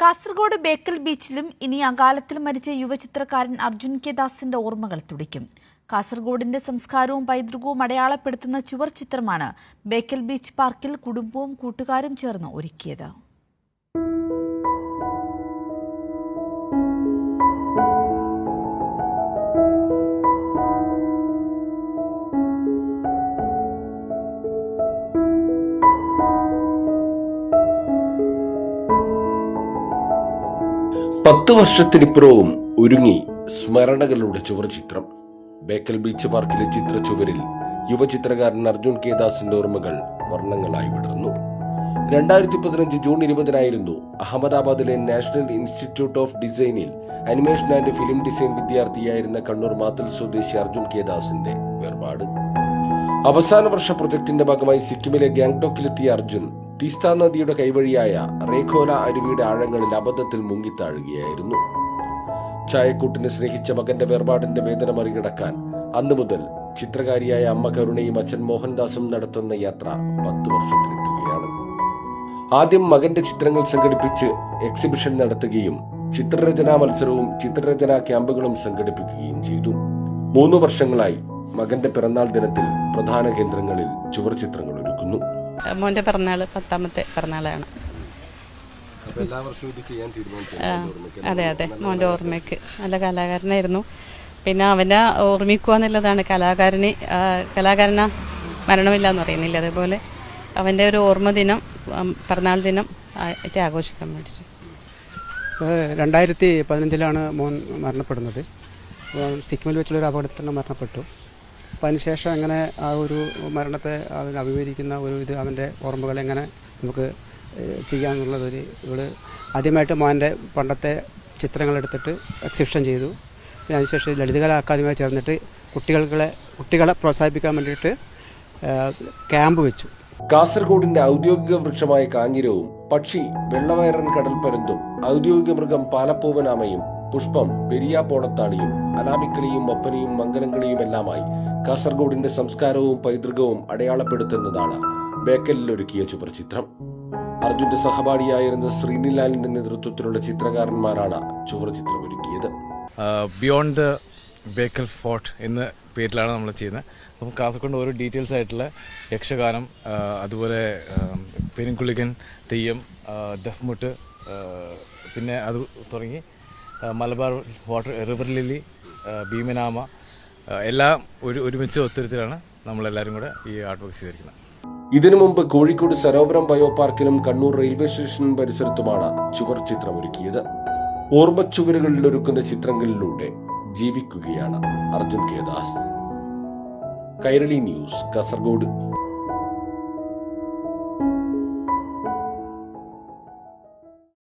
കാസർഗോഡ് ബേക്കൽ ബീച്ചിലും ഇനി അകാലത്തിൽ മരിച്ച യുവചിത്രകാരൻ അർജുൻ കെ ദാസിന്റെ ഓർമ്മകൾ തുടിക്കും. കാസർഗോഡിന്റെ സംസ്കാരവും പൈതൃകവും അടയാളപ്പെടുത്തുന്ന ചുവർ ചിത്രമാണ് ബേക്കൽ ബീച്ച് പാർക്കിൽ കുടുംബവും കൂട്ടുകാരും ചേർന്ന് ഒരുക്കിയത്. പത്ത് വർഷത്തിനിപ്പുറവും ഒരുങ്ങി സ്മരണകളുടെ ചുവർ ചിത്രം. ബേക്കൽ ബീച്ച് പാർക്കിലെ ചിത്ര ചുവരിൽ യുവചിത്രകാരൻ അർജുൻ കെ ദാസിന്റെ ഓർമ്മകൾ വർണങ്ങളായി വിടർന്നു. രണ്ടായിരത്തി പതിനഞ്ച് ജൂൺ ഇരുപതിനായിരുന്നു അഹമ്മദാബാദിലെ നാഷണൽ ഇൻസ്റ്റിറ്റ്യൂട്ട് ഓഫ് ഡിസൈനിൽ അനിമേഷൻ ആൻഡ് ഫിലിം ഡിസൈൻ വിദ്യാർത്ഥിയായിരുന്ന കണ്ണൂർ മാത്തൽ സ്വദേശി അർജുൻ കെ ദാസിന്റെ വേർപാട്. അവസാന വർഷ പ്രൊജക്ടിന്റെ ഭാഗമായി സിക്കിമിലെ ഗാംഗ്ടോക്കിലെത്തിയ അർജുൻ തീസ്ത നദിയുടെ കൈവഴിയായ റേഖോല അരുവിയുടെ ആഴങ്ങളിൽ അബദ്ധത്തിൽ മുങ്ങിത്താഴുകയായിരുന്നു. ചായക്കൂട്ടിനെ സ്നേഹിച്ച മകന്റെ വേർപാടിന്റെ വേദന മറികടക്കാൻ അന്നു മുതൽ ചിത്രകാരിയായ അമ്മ കരുണയും അച്ഛൻ മോഹൻദാസും നടത്തുന്ന യാത്ര പത്ത് വർഷത്തിലെത്തുകയാണ്. ആദ്യം മകന്റെ ചിത്രങ്ങൾ സംഘടിപ്പിച്ച് എക്സിബിഷൻ നടത്തുകയും ചിത്രരചനാ മത്സരവും ചിത്രരചനാ ക്യാമ്പുകളും സംഘടിപ്പിക്കുകയും ചെയ്തു. മൂന്ന് വർഷങ്ങളായി മകന്റെ പിറന്നാൾ ദിനത്തിൽ പ്രധാന കേന്ദ്രങ്ങളിൽ ചുവർ ചിത്രങ്ങൾ ഒരുക്കുന്നു. മോന്റെ പിറന്നാൾ പത്താമത്തെ പിറന്നാളാണ്. അതെ അതെ. മോന്റെ ഓർമ്മയ്ക്ക് നല്ല കലാകാരനായിരുന്നു. പിന്നെ അവനെ ഓർമ്മിക്കുക എന്നുള്ളതാണ്. കലാകാരന് കലാകാരന മരണമില്ല എന്ന് പറയുന്നില്ല. അതേപോലെ അവന്റെ ഒരു ഓർമ്മ ദിനം പിറന്നാൾ ദിനം ആയിട്ട് ആഘോഷിക്കാൻ വേണ്ടിയിട്ട്. ഏഹ് രണ്ടായിരത്തി പതിനഞ്ചിലാണ് മോൻ മരണപ്പെടുന്നത്. സിക്കിമിൽ വെച്ചുള്ള ഒരു അപകടത്തിൽ മരണപ്പെട്ടു. അപ്പോൾ അതിനുശേഷം അങ്ങനെ ആ ഒരു മരണത്തെ അതിന് അഭിമുഖീകരിക്കുന്ന ഒരു ഇത് അവന്റെ ഓർമ്മകൾ എങ്ങനെ നമുക്ക് ചെയ്യാമെന്നുള്ളതൊരു ഇവൾ ആദ്യമായിട്ട് മോന്റെ പണ്ടത്തെ ചിത്രങ്ങളെടുത്തിട്ട് എക്സിബിഷൻ ചെയ്തു. പിന്നെ അതിനുശേഷം ലളിതകലാ അക്കാദമിയായി ചേർന്നിട്ട് കുട്ടികളെ കുട്ടികളെ പ്രോത്സാഹിപ്പിക്കാൻ വേണ്ടിയിട്ട് ക്യാമ്പ് വെച്ചു. കാസർഗോഡിന്റെ ഔദ്യോഗിക വൃക്ഷമായ കാഞ്ഞിരവും പക്ഷി വെള്ളവയറൻ കടൽപ്പരുന്തും ഔദ്യോഗിക മൃഗം പാലപ്പൂവനാമയും പുഷ്പം പെരിയാപ്പോടത്താളിയും അനാമിക്കളിയും ഒപ്പനയും മംഗലങ്കളിയും എല്ലാമായി കാസർഗോഡിന്റെ സംസ്കാരവും പൈതൃകവും അടയാളപ്പെടുത്തുന്നതാണ് ബേക്കലിൽ ഒരുക്കിയ ചുവർചിത്രം. അർജുന്റെ സഹപാഠിയായിരുന്ന ശ്രീനിലാലിന്റെ നേതൃത്വത്തിലുള്ള ചിത്രകാരന്മാരാണ് ചുവർചിത്രം ഒരുക്കിയത് ബിയോണ്ട് ദ ബേക്കൽ ഫോർട്ട് എന്ന പേരിലാണ് നമ്മൾ ചെയ്യുന്നത്. അപ്പം കാസർഗോഡ് ഓരോ ഡീറ്റെയിൽസ് ആയിട്ടുള്ള യക്ഷഗാനം അതുപോലെ പെരിങ്കുളികൻ തെയ്യം ദഫ്മുട്ട് പിന്നെ അത് തുടങ്ങി മലബാർ വാട്ടർ റിവർ ലില്ലി ഭീമനാമ എല്ലാം ഒരു ഒരുമിച്ച് ഒത്തുരുത്തിലാണ് നമ്മളെല്ലാവരും കൂടെ ഈ ആർട്ട് വർക്ക് ചെയ്തിരിക്കുന്നത്. ഇതിനു മുമ്പ് കോഴിക്കോട് സരോവരം ബയോപാർക്കിലും കണ്ണൂർ റെയിൽവേ സ്റ്റേഷൻ പരിസരത്തുമാണ് ചുവർ ചിത്രം ഒരുക്കിയത് ഓർമ്മച്ചുവരുകളിൽ ഒരുക്കുന്ന ചിത്രങ്ങളിലൂടെ ജീവിക്കുകയാണ് അർജുൻ കേദാസ് കൈരളി ന്യൂസ് കാസർഗോഡ്.